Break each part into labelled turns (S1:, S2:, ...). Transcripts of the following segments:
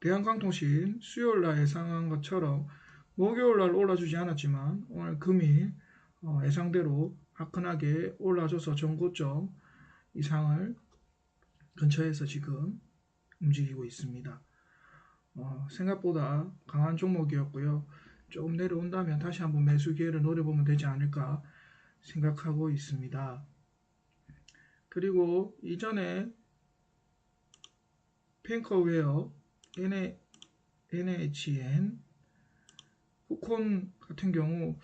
S1: 대한강통신 수요일날 예상한 것처럼 목요일날 올라주지 않았지만 오늘 금일 어, 예상대로 화끈하게 올라줘서 전고점 이상을 근처에서 지금 움직이고 있습니다. 어, 생각보다 강한 종목이었고요. 조금 내려온다면 다시 한번 매수 기회를 노려보면 되지 않을까 생각하고 있습니다. 그리고 이전에 펜커웨어 NHN 후콘 같은 경우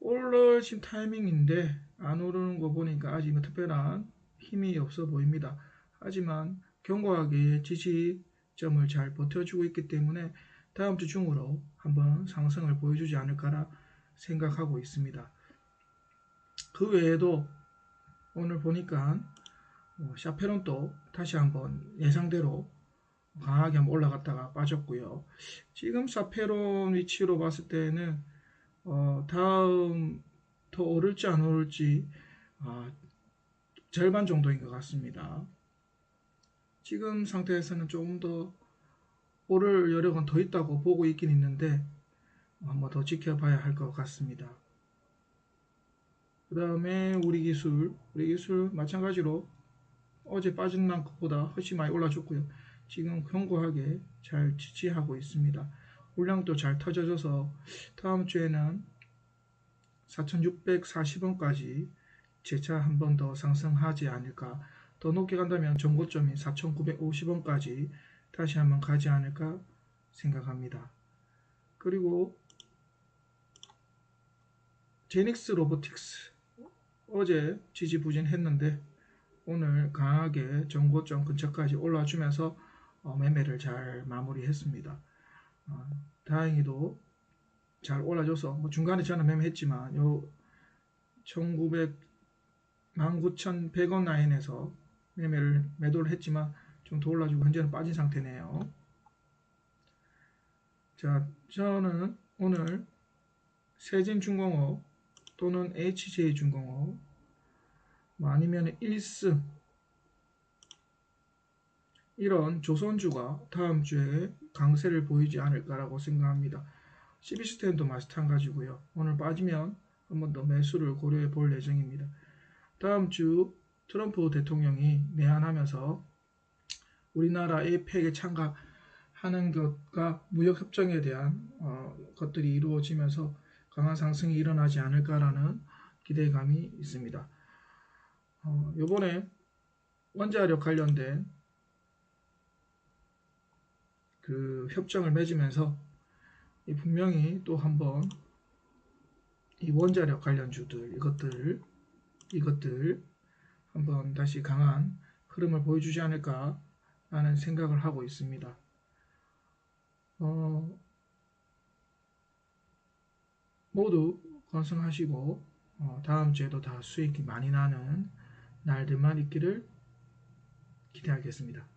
S1: 올라진 타이밍인데 안 오르는 거 보니까 아직 특별한 힘이 없어 보입니다. 하지만 견고하게 지지점을 잘 버텨주고 있기 때문에 다음 주 중으로 한번 상승을 보여주지 않을까라 생각하고 있습니다. 그 외에도 오늘 보니까 어, 샤페론도 다시 한번 예상대로 강하게 한번 올라갔다가 빠졌고요. 지금 샤페론 위치로 봤을 때는 어, 다음 더 오를지 안 오를지 어, 절반 정도인 것 같습니다. 지금 상태에서는 조금 더 오를 여력은 더 있다고 보고 있긴 있는데 한번 더 지켜봐야 할 것 같습니다. 그 다음에 우리 기술, 우리 기술 마찬가지로 어제 빠진 만큼보다 훨씬 많이 올라줬고요. 지금 견고하게 잘 지지하고 있습니다. 물량도 잘 터져져서 다음 주에는 4,640원까지 재차 한 번 더 상승하지 않을까 더 높게 간다면 전고점인 4,950원까지 다시 한번 가지 않을까 생각합니다. 그리고 제닉스 로보틱스 어제 지지부진했는데 오늘 강하게 전고점 근처까지 올라주면서 어, 매매를 잘 마무리했습니다. 어, 다행히도 잘 올라줘서 뭐 중간에 저는 매매했지만 요 1900, 19,100원 라인에서 매매를 매도를 했지만 좀 더 올라주고 현재는 빠진 상태네요. 자, 저는 오늘 세진중공업 또는 HJ중공업 뭐 아니면 1스 이런 조선주가 다음 주에 강세를 보이지 않을까라고 생각합니다. 시비스템도 마찬가지고요. 오늘 빠지면 한 번 더 매수를 고려해 볼 예정입니다. 다음 주 트럼프 대통령이 내한하면서 우리나라 에이펙에 참가하는 것과 무역협정에 대한 어, 것들이 이루어지면서 강한 상승이 일어나지 않을까라는 기대감이 있습니다. 어, 요번에 원자력 관련된 그 협정을 맺으면서 분명히 또 한번 이 원자력 관련주들 이것들 이것들 한번 다시 강한 흐름을 보여주지 않을까 라는 생각을 하고 있습니다. 어, 모두 건승하시고 어, 다음 주에도 다 수익이 많이 나는 날들만 있기를 기대하겠습니다.